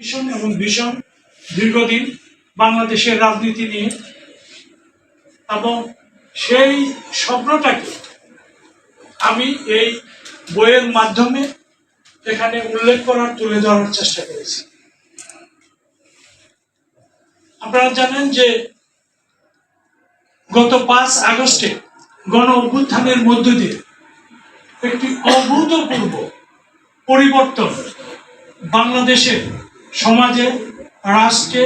ভীষণ এবং ভীষণ দীর্ঘদিন বাংলাদেশের রাজনীতি নিয়ে এবং সেই স্বপ্নটাকে আমি এই বইয়ের মাধ্যমে এখানে উল্লেখ করার, তুলে ধরার চেষ্টা করেছি। আপনারা জানেন যে গত পাঁচ আগস্টে গণ অভ্যুত্থানের মধ্য দিয়ে একটি অভূতপূর্ব পরিবর্তন বাংলাদেশের সমাজে, রাষ্ট্রে,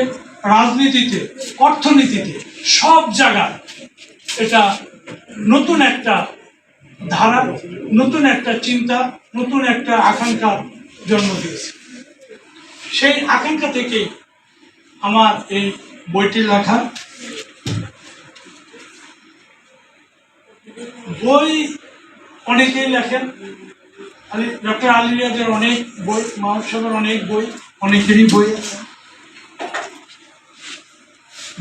রাজনীতিতে, অর্থনীতিতে, সব জায়গায় এটা নতুন একটা ধারা, নতুন একটা চিন্তা, নতুন একটা আকাঙ্ক্ষার জন্ম দিয়েছে। সেই আকাঙ্ক্ষা থেকেই আমার এই বইটি লেখা। বই অনেকেই লেখেন। ডক্টর আলী রিয়াজের অনেক বই মহোৎসবের অনেক বই। অনেকেরই বই আছে।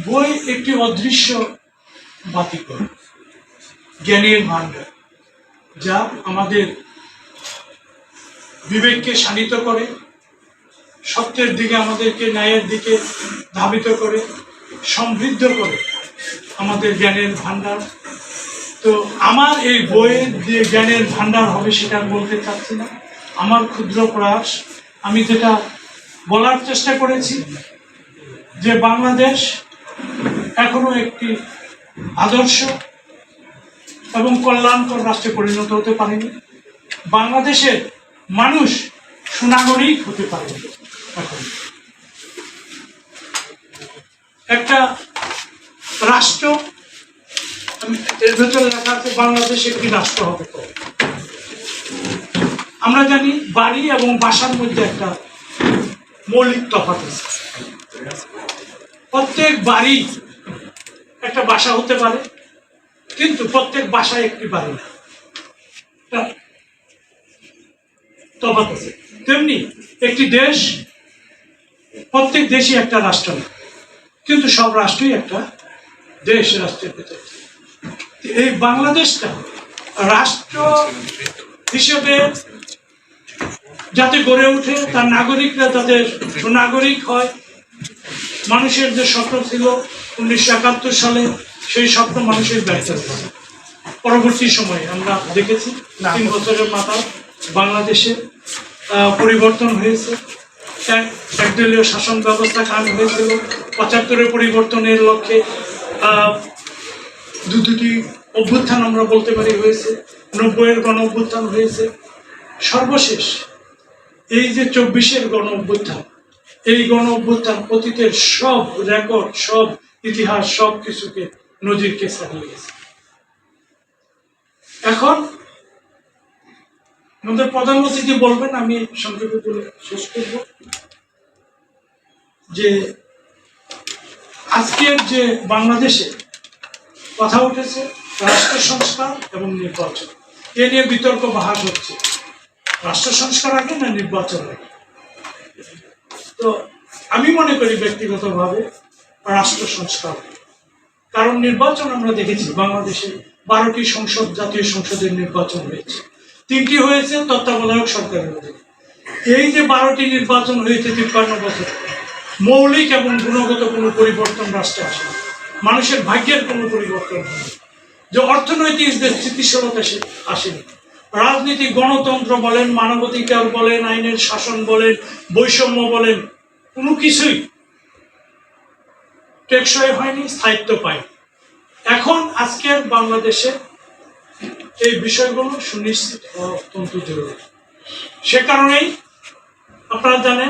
বই একটি অদৃশ্য বাতিকর জ্ঞানের ভাণ্ডার, যা আমাদের বিবেককে শানিত করে, সত্যের দিকে আমাদেরকে ন্যায়ের দিকে ধাবিত করে, সমৃদ্ধ করে আমাদের জ্ঞানের ভাণ্ডার। তো আমার এই বইয়ের যে জ্ঞানের ভাণ্ডার হবে সেটা বলতে চাচ্ছি না। আমার ক্ষুদ্র প্রয়াস, আমি যেটা বলার চেষ্টা করেছি যে বাংলাদেশ এখনও একটি আদর্শ এবং কল্যাণকর রাষ্ট্রে পরিণত হতে পারেনি। বাংলাদেশের মানুষ সুনাগরিক হতে পারেনি এখন। একটা রাষ্ট্র এর ভেতরে লেখা আছে, বাংলাদেশ একটি রাষ্ট্র হবে। আমরা জানি বাড়ি এবং বাসার মধ্যে একটা মৌলিক তফাৎ আছে। প্রত্যেক বাড়ি একটা বাসা হতে পারে, কিন্তু প্রত্যেক বাসায় একটি বাড়ি না। তফাৎ আছে। তেমনি একটি দেশ, প্রত্যেক দেশই একটা রাষ্ট্র না, কিন্তু সব রাষ্ট্রই একটা দেশ রাষ্ট্রের ভেতরে এই বাংলাদেশটা রাষ্ট্র হিসেবে যাতে গড়ে ওঠে তার নাগরিকরা যাতে সুনাগরিক হয়। মানুষের যে স্বপ্ন ছিল উনিশশো একাত্তর সালে সেই স্বপ্ন মানুষের ব্যর্থ হয়েছে পরবর্তী সময়ে আমরা দেখেছি তিন বছরের মাথায় বাংলাদেশে পরিবর্তন হয়েছে। এক একদলীয় শাসন ব্যবস্থা কান হয়েছিল। পঁচাত্তরের পরিবর্তনের লক্ষ্যে দু দুটি অভ্যুত্থান আমরা বলতে পারি হয়েছে। নব্বইয়ের গণ অভ্যুত্থান হয়েছে। সর্বশেষ এই যে চব্বিশের গণ অভ্যুত্থান এই গণ অভ্যুত্থান অতীতের সব রেকর্ড সব ইতিহাস, সব কিছুকে নজিরকে ছাড়িয়ে গেছে। এখন আমাদের প্রধান অতিথি বলবেন, আমি সংক্ষেপে বলে শেষ করব। যে আজকের যে বাংলাদেশে কথা উঠেছে রাষ্ট্র সংস্কার এবং নির্বাচন, এ নিয়ে বিতর্ক বাহাস হচ্ছে। রাষ্ট্র সংস্কার আগে না নির্বাচন আগে? তো আমি মনে করি ব্যক্তিগতভাবে রাষ্ট্র সংস্কার কারণ নির্বাচন আমরা দেখেছি বাংলাদেশে বারোটি সংসদ, জাতীয় সংসদের নির্বাচন হয়েছে। তিনটি হয়েছে তত্ত্বাবধায়ক সরকারের অধীনে এই যে বারোটি নির্বাচন হয়েছে তিপ্পান্ন বছর, মৌলিক এবং গুণগত কোনো পরিবর্তন রাষ্ট্রে আসে। মানুষের ভাগ্যের কোনো পরিবর্তন হয়নি যে অর্থনৈতিক স্থিতিশীলতা সে আসেনি। রাজনীতি গণতন্ত্র বলেন, মানবাধিকার বলেন, আইনের শাসন বলেন, বৈষম্য বলেন, কোনো কিছুই টেকসই হয়নি, স্থায়িত্ব পায় এখন আজকের বাংলাদেশে এই বিষয়গুলো সুনিশ্চিত হওয়া অত্যন্ত জরুরি। সে কারণেই আপনারা জানেন